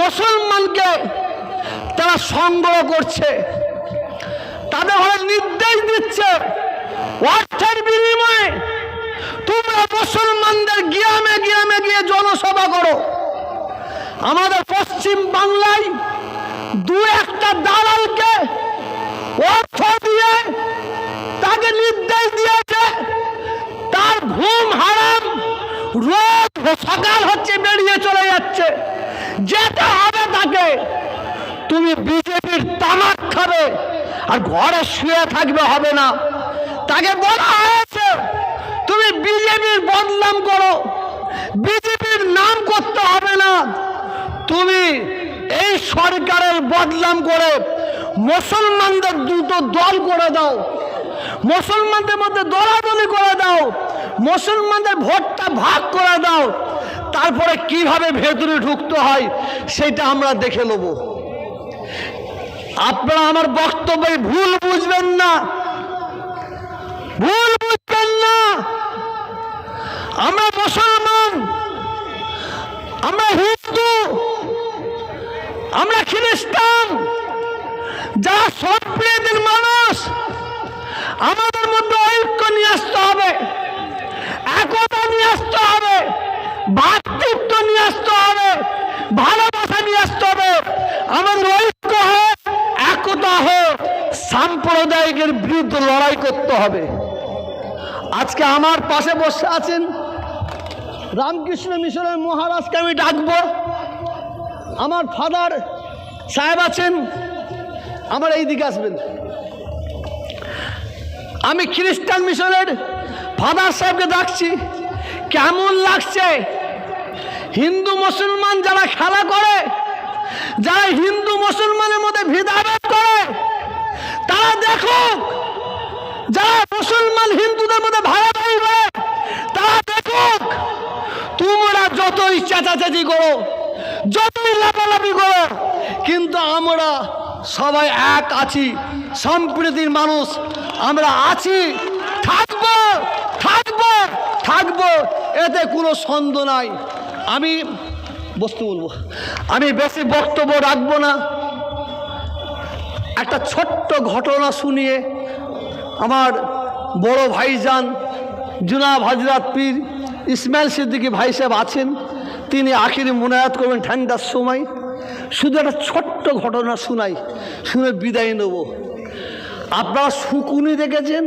মুসলমানকে তারা সংগ্রহ করছে। তাদের হয়ে নির্দেশ দিচ্ছে। অর্থের বিনিময়ে তোমরা মুসলমানদের গিয়ামে গিয়ামে গিয়ে জনসভা করো। আমাদের পশ্চিম বাংলায় দু একটা দালালকে অর্থ দিয়ে তাকে নির্দেশ দিয়েছে, তার ঘুম হারাম রোজ সকাল হচ্ছে, বেরিয়ে চলে যাচ্ছে। যেতে হবে তাকে। তুমি বিজেপির তামাক খাবে, আর ঘরে শুয়ে থাকবে হবে না। তাকে বলা হয়েছে, তুমি বিজেপির বদনাম করো। বিজেপির নাম করতে হবে না। তুমি এই সরকারের বদনাম করে মুসলমানদের দুটো দল করে দাও। মুসলমানদের মধ্যে দলাদলি করে দাও। মুসলমানদের ভোটটা ভাগ করে দাও। তারপরে কীভাবে ভেতরে ঢুকতে হয়, সেটা আমরা দেখে নেব। আপনারা আমার বক্তব্যে ভুল বুঝবেন না। ভুল বুঝবেন না। আমরা মুসলমান, আমরা হিন্দু, আমরা খ্রিস্টান, যারা সম্প্রীতির মানুষ, আমাদের মধ্যে ঐক্য নিয়ে আসতে হবে। একতা নিয়ে আসতে হবে, ভাতৃত্ব নিয়ে আসতে হবে, ভালোবাসা নিয়ে আসতে হবে। আমাদের ঐক্য হোক একতা হোক সাম্প্রদায়িকের বিরুদ্ধে লড়াই করতে হবে। আজকে আমার পাশে বসে আছেন রামকৃষ্ণ মিশনের মহারাজকে আমি ডাকবো। আমার ফাদার সাহেব আছেন, আমার এই দিকে আসবেন। আমি খ্রিস্টান মিশনের ফাদার সাহেবকে ডাকছি, কেমন লাগছে? হিন্দু মুসলমান যারা খেলা করে, যারা হিন্দু মুসলমানের মধ্যে ভেদাভেদ করে, তারা দেখুক যারা মুসলমান হিন্দুদের মধ্যে ভাড়াভাড়ি করে, তারা দেখুক তোমরা যতই চেঁচাচেঁচি করো, যতই লাফালাফি করো, কিন্তু আমরা সবাই এক আছি, সম্প্রীতির মানুষ, আমরা আছি থাকব থাকব থাকব এতে কোনো সন্দেহ নাই। আমি বস্তু বলব। আমি বেশি বক্তব্য রাখব না। একটা ছোট্ট ঘটনা শুনিয়ে আমার বড় ভাইজান জুনাব হাজরাত পীর ইসমাইল সিদ্দিকী ভাই সাহেব আছেন। তিনি আখিরি মোনায়াত করবেন ঠান্ডার সময়। শুধু একটা ছোট্ট ঘটনা শোনাই, শুনে বিদায় নেব। আপনারা শুকুনি দেখেছেন?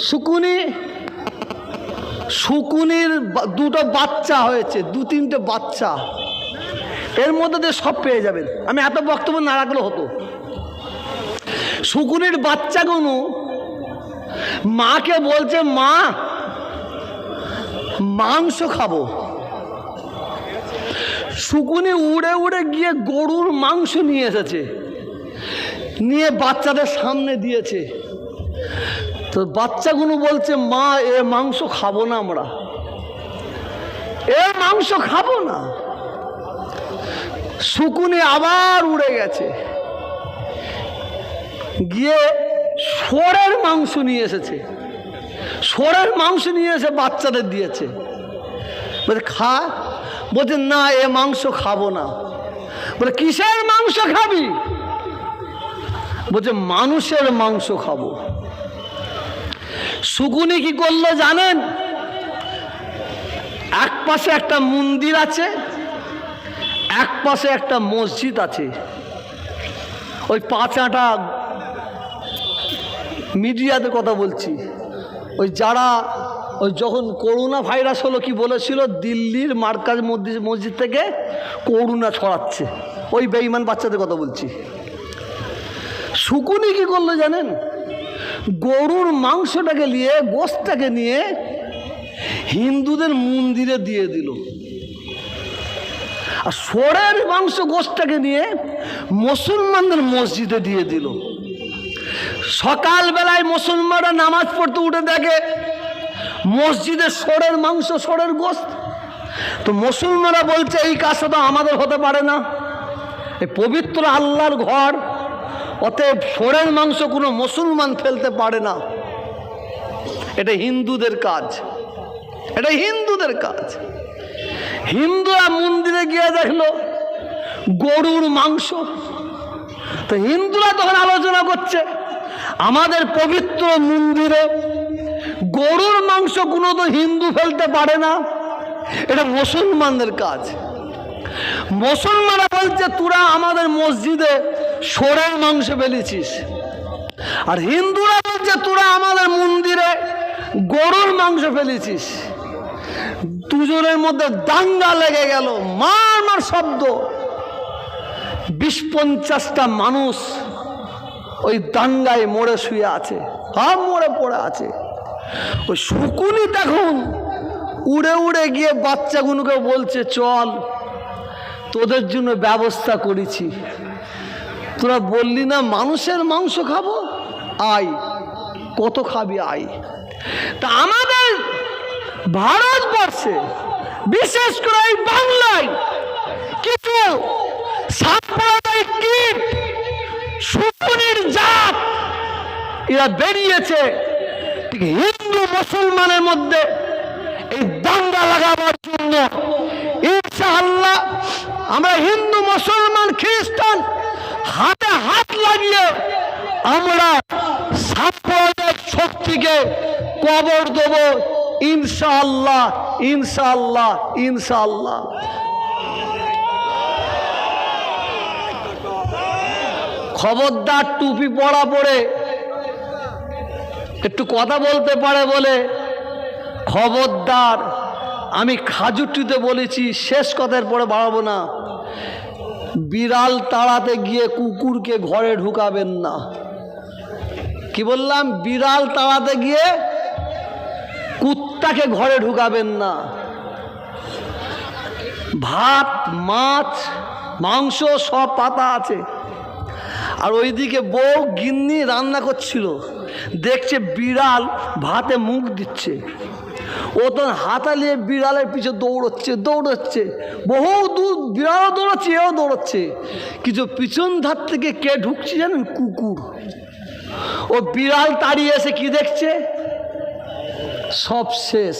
শুকুনি? শুকুনির দুটো বাচ্চা হয়েছে, দু তিনটে বাচ্চা। এর মধ্যে দিয়ে সব পেয়ে যাবেন। আমি এত বক্তব্য না রাখলে হতো। শুকুনির বাচ্চাগুলো মাকে বলছে, মা, মাংস খাব। শুকুনি উড়ে উড়ে গিয়ে গরুর মাংস নিয়ে এসেছে। নিয়ে বাচ্চাদের সামনে দিয়েছে। তো বাচ্চাগুলো বলছে, মা, এ মাংস খাব না আমরা। এ মাংস খাব না। শুকুনি আবার উড়ে গেছে। গিয়ে সোরের মাংস নিয়ে এসেছে। সোরের মাংস নিয়ে এসে বাচ্চাদের দিয়েছে। বলছে খা। বলছে, না, এ মাংস খাব না। বলে, কিসের মাংস খাবি? বলছে, মানুষের মাংস খাব। সুগুনি কি করল জানেন? এক পাশে একটা মন্দির আছে, এক পাশে একটা মসজিদ আছে। ওই পাঁচাটা মিডিয়াতে কথা বলছি। ওই যারা, ওই যখন করোনা ভাইরাস হলো কি বলেছিল, দিল্লির মার্কাজ মসজিদ থেকে করোনা ছড়াচ্ছে। ওই বেইমান বাচ্চাদের কথা বলছি। শুকুনি কি করল জানেন? গরুর মাংসটাকে নিয়ে গোস্তটাকে নিয়ে হিন্দুদের মন্দিরে দিয়ে দিল। আর সোরের মাংস গোস্তটাকে নিয়ে মুসলমানদের মসজিদে দিয়ে দিল। সকালবেলায় মুসলমানরা নামাজ পড়তে উঠে দেখে, মসজিদে সোরের মাংস সোরের গোস্ত তো মুসলমানরা বলছে, এই কাজটা তো আমাদের হতে পারে না। এই পবিত্র আল্লাহর ঘর অতএব সোরের মাংস কোনো মুসলমান ফেলতে পারে না। এটা হিন্দুদের কাজ। এটা হিন্দুদের কাজ। হিন্দুরা মন্দিরে গিয়ে দেখল গরুর মাংস। তো হিন্দুরা তখন আলোচনা করছে, আমাদের পবিত্র মন্দিরে গরুর মাংস কোনো তো হিন্দু ফেলতে পারে না। এটা মুসলমানদের কাজ। মুসলমানরা বলছে তোরা আমাদের মসজিদে সোরের মাংস ফেলেছিস আর হিন্দুরা বলছে তোরা আমাদের মন্দিরে গরুর মাংস ফেলেছিস। দুজনের মধ্যে দাঙ্গা লেগে গেল, মার মার শব্দ। বিশ পঞ্চাশটা মানুষ ওই দাঙ্গায় মরে শুয়ে আছে, সব মরে পড়ে আছে। ওই শুকুনি তখন উড়ে উড়ে গিয়ে বাচ্চাগুলোকে বলছে, চল তোদের জন্য ব্যবস্থা করেছি। তোরা বললি না, মানুষের মাংস খাব? আয়। কত খাবি? আয়। তা আমাদের ভারতবর্ষে বিশেষ করে এই বাংলায়, কিছু সাম্প্রদায়িক জাত, এরা বেরিয়েছে। হিন্দু, মুসলমানের মধ্যে এই দাঙ্গা লাগাবার জন্য। আমরা হিন্দু, মুসলমান, খ্রিস্টান, হাতে হাত লাগিয়ে আমরা সাম্প্রদায়িক শক্তিকে কবর দেব। ইনশাআল্লাহ ইনশাআল্লাহ ইনশাআল্লাহ। খবরদার টুপি পরা পড়ে একটু কথা বলতে পারে বলে খবরদার আমি খাজুটিতে বলেছি, শেষ কথার পরে বাড়াবো না। বিড়াল তাড়াতে গিয়ে কুকুরকে ঘরে ঢুকাবেন না। কি বললাম? বিড়াল তাড়াতে গিয়ে কুত্তাকে ঘরে ঢুকাবেন না। ভাত, মাছ, মাংস, সব পাতা আছে। আর ওইদিকে বউ গিন্নি রান্না করছিল। দেখছে বিড়াল ভাতে মুখ দিচ্ছে। ও তো হাতালিয়ে বিড়ালের পিছে দৌড়চ্ছে দৌড়চ্ছে। বহু দূর বিড়ালও দৌড়চ্ছে, এও দৌড়চ্ছে। কিছু পিছন ধার থেকে কে ঢুকছে জানেন? কুকুর। ও বিড়াল তাড়িয়ে এসে কি দেখছে? সব শেষ।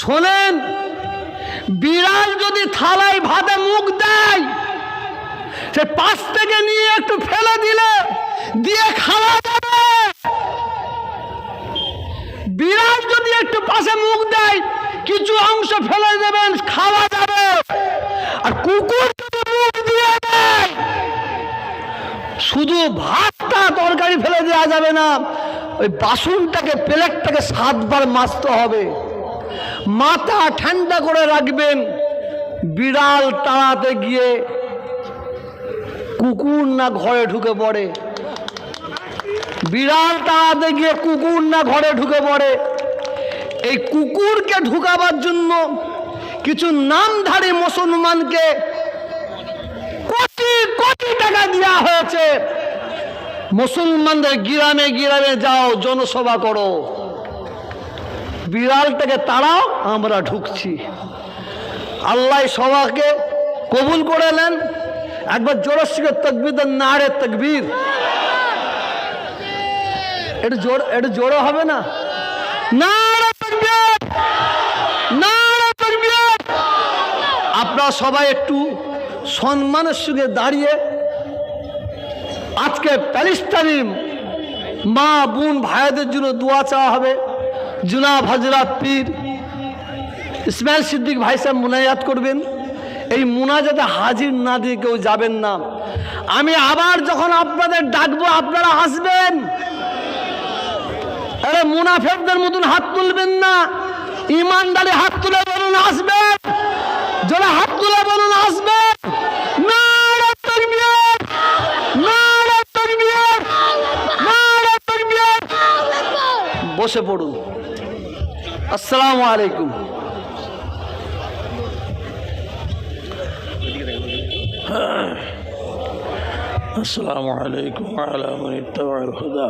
শোনেন, বিড়াল যদি থালায় ভাতে মুখ দেয়, সে পাশ থেকে নিয়ে একটু ফেলে দিলে, দিয়ে খাওয়া যাবে। বিড়াল একটু পাশে মুখ দেয়, কিছু অংশ ফেলে দেবেন, খাওয়া যাবে। আর কুকুর শুধু ভাতটা তরকারি ফেলে দেওয়া যাবে না, ওই বাসনটাকে, প্লেটটাকে সাতবার মাজতে হবে। মাথা ঠান্ডা করে রাখবেন, বিড়াল তাড়াতে গিয়ে কুকুর না ঘরে ঢুকে পড়ে। বিড়াল তাড়াতে গিয়ে কুকুর না ঘরে ঢুকে পড়ে। এই কুকুরকে ঢুকাবার জন্য কিছু নামধারী মুসলমানকে কোটি কোটি টাকা দেওয়া হয়েছে। মুসলমানদের গ্রামে গ্রামে যাও, জনসভা করো। বিড়ালটাকে তাড়াও, আমরা ঢুকছি। আল্লাহ সবাকে কবুল করে নেন। একবার জোরস্বীকে তকবির নাড়ে তকবির। এটা জোর, এটা জোরে হবে না? নারে তাকবীর! নারে তাকবীর! আপনারা সবাই একটু সম্মানের সঙ্গে দাঁড়িয়ে আজকে প্যালিস্তানি মা বোন ভাইদের জন্য দোয়া চাওয়া হবে। জুনাব হজরত পীর ইসমাইল সিদ্দিক ভাই সাহেব মুনাজাত করবেন। এই মুনাজাতে হাজির না দিয়ে কেউ যাবেন না। আমি আবার যখন আপনাদের ডাকবো, আপনারা আসবেন আরে মুনাফেকদের মতন হাত তুলবেন না। ইমানদারি হাত তুলে বলুন আসবেন যারা হাত তুলে বলুন আসবেন নারে তাকবীর! নারে তাকবীর! নারে তাকবীর! বসে পড়ুন আসসালামু আলাইকুম السلام عليكم وعلى من اتبع الهدى